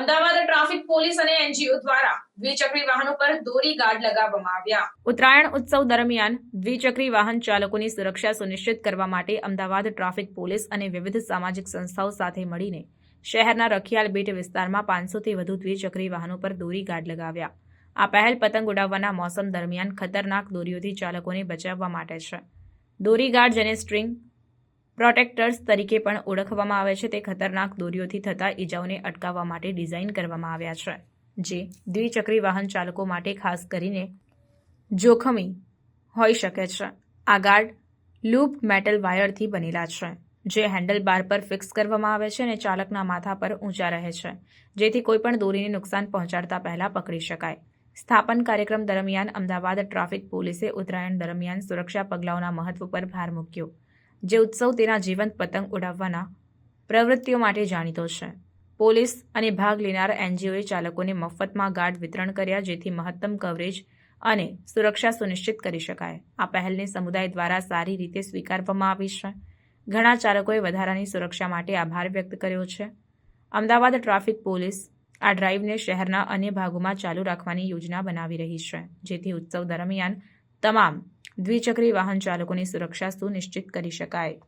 Ahmedabad traffic police અને NGO દ્વારા દ્વિચક્રી વાહનો પર દોરી ગાર્ડ લગાવવામાં આવ્યા. ઉત્તરાયણ ઉત્સવ દરમિયાન દ્વિચક્રી વાહન ચાલકોની સુરક્ષા સુનિશ્ચિત કરવા માટે અમદાવાદ ટ્રાફિક પોલીસ અને વિવિધ સામાજિક સંસ્થાઓ સાથે મળીને શહેરના રખિયાલ બેટ વિસ્તારમાં પાંચસોથી વધુ દ્વિચક્રી વાહનો પર દોરી ગાર્ડ લગાવ્યા. આ પહેલ પતંગ ઉડાવવાના મોસમ દરમિયાન ખતરનાક દોરીઓથી ચાલકોને બચાવવા માટે છે. દોરી ગાર્ડ જેને સ્ટ્રિંગ પ્રોટેક્ટર્સ તરીકે પણ ઓળખવામાં આવે છે. તે ખતરનાક દોરીઓથી થતા ઈજાઓને અટકાવવા માટે ડિઝાઇન કરવામાં આવ્યા છે. જે દ્વિચક્રી વાહન ચાલકો માટે ખાસ કરીને જોખમી હોઈ શકે છે. આ ગાર્ડ લૂપ મેટલ વાયરથી બનેલા છે, જે હેન્ડલ બાર પર ફિક્સ કરવામાં આવે છે અને ચાલકના માથા પર ઊંચા રહે છે. જેથી કોઈપણ દોરીને નુકસાન પહોંચાડતા પહેલા પકડી શકાય. સ્થાપન કાર્યક્રમ દરમિયાન અમદાવાદ ટ્રાફિક પોલીસે ઉત્તરાયણ દરમિયાન સુરક્ષા પગલાઓના મહત્વ પર ભાર મૂક્યો. જે ઉત્સવ તેના જીવંત પતંગ ઉડાવવાના પ્રવૃત્તિઓ માટે જાણીતો છે. પોલીસ અને ભાગ લેનાર એનજીઓએ ચાલકોને મફતમાં ગાર્ડ વિતરણ કર્યા જેથી મહત્તમ કવરેજ અને સુરક્ષા સુનિશ્ચિત કરી શકાય. આ પહેલને સમુદાય દ્વારા સારી રીતે સ્વીકારવામાં આવી છે. ઘણા ચાલકોએ વધારાની સુરક્ષા માટે આભાર વ્યક્ત કર્યો છે. અમદાવાદ ટ્રાફિક પોલીસ આ ડ્રાઈવને શહેરના અન્ય ભાગોમાં ચાલુ રાખવાની યોજના બનાવી રહી છે, જેથી ઉત્સવ દરમિયાન તમામ દ્વિચક્રી વાહન ચાલકોની સુરક્ષા સુનિશ્ચિત કરી શકાય.